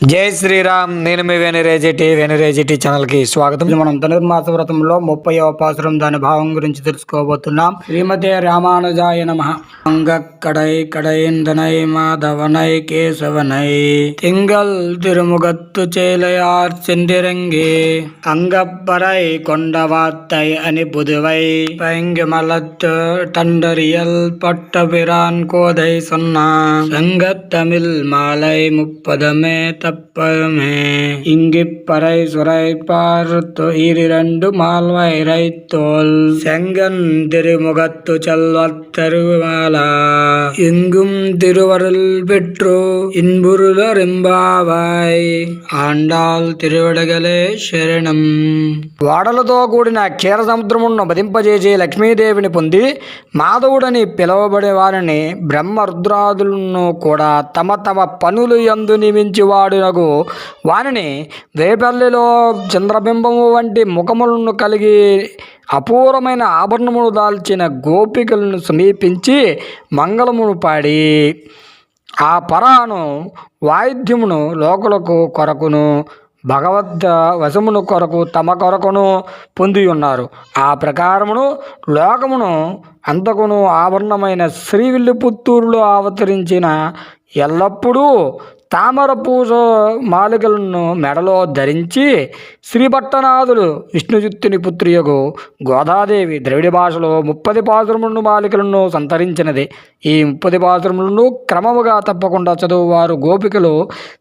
జై శ్రీరామ్ నేను మీ వెనరేజిటి వెనరేజిటి ఛానల్ కి స్వాగతం ఇది మనం ధనుర్మాస వ్రతంలో ముప్పై పాసురం దాని భావం గురించి తెలుసుకోబోతున్నాం శ్రీమతే రామానుజాయ నమ అంగక్కడై కడైందనై మాధవనై కేశవనై తింగల్ తిరుముగత్తు చేలయార్ சென்றிறங்கி அங்கப்பறை கொண்டவாத்தை அணி புதுவை பைங்கு மலத்து டண்டரியல் பட்டபிரான் கோதை சொன்னான் சங்கத்தமிழ் மாலை முப்பதமே தப்பல் மே சுரை பார்த்து இரிரண்டு மால்வை இறைத்தோல் செங்கன் திருமுகத்து செல்வத் தருமாலா திருவருள் ఆండాల్ తిరువడగలే శరణం వాడలతో కూడిన క్షీర సముద్రమును బదింపజేసి లక్ష్మీదేవిని పొంది మాధవుడని పిలువబడే వారిని బ్రహ్మ రుద్రాదులను కూడా తమ తమ పనులు ఎందు నియమించి వాడు వాడునగు వారిని వేపల్లిలో చంద్రబింబము వంటి ముఖములను కలిగి అపూర్వమైన ఆభరణములు దాల్చిన గోపికలను సమీపించి మంగళమును పాడి ఆ పరాను వాయిద్యమును లోకులకు కొరకును భగవద్ వశమును కొరకు తమ కొరకును పొంది ఉన్నారు ఆ ప్రకారమును లోకమును అంతకును ఆభరణమైన శ్రీవిల్లిపుత్తూరులో అవతరించిన ఎల్లప్పుడూ తామర పూజ మాలికలను మెడలో ధరించి శ్రీపట్టనాథులు విష్ణుచిత్తుని పుత్రియగు గోదాదేవి ద్రవిడ భాషలో ముప్పది పాసురములను మాలికలను సంతరించినది. ఈ ముప్పది పాసురములను క్రమముగా తప్పకుండా చదువువారు గోపికలు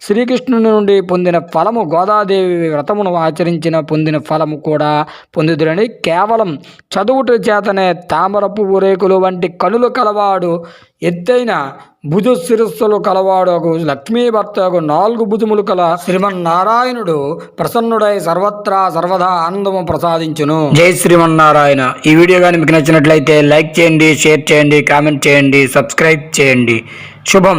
శ్రీకృష్ణుని నుండి పొందిన ఫలము గోదాదేవి వ్రతమును ఆచరించిన పొందిన ఫలము కూడా పొందుదురని కేవలం చదువుట చేతనే తామర పువ్వు రేకులు వంటి కనులు కలవాడు ఎత్తైన భుజ శిరస్సులు కలవాడు లక్ష్మీ భర్తకు నాలుగు భుజములు కల శ్రీమన్నారాయణుడు ప్రసన్నుడై సర్వత్రా సర్వదా ఆనందము ప్రసాదించును. జై శ్రీమన్నారాయణ. ఈ వీడియో కానీ మీకు నచ్చినట్లయితే లైక్ చేయండి షేర్ చేయండి కామెంట్ చేయండి సబ్స్క్రైబ్ చేయండి. శుభం.